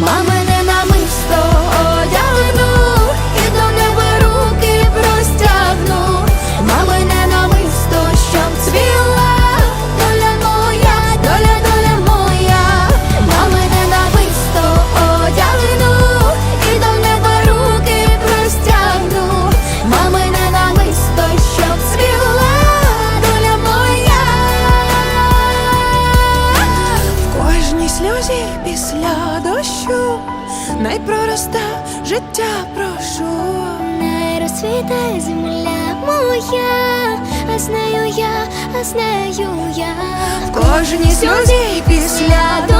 мамине сльозі після дощу най пророста життя прошу. Не розцвіте земля моя, а з нею я, а з нею я. В кожній сльозі після дощу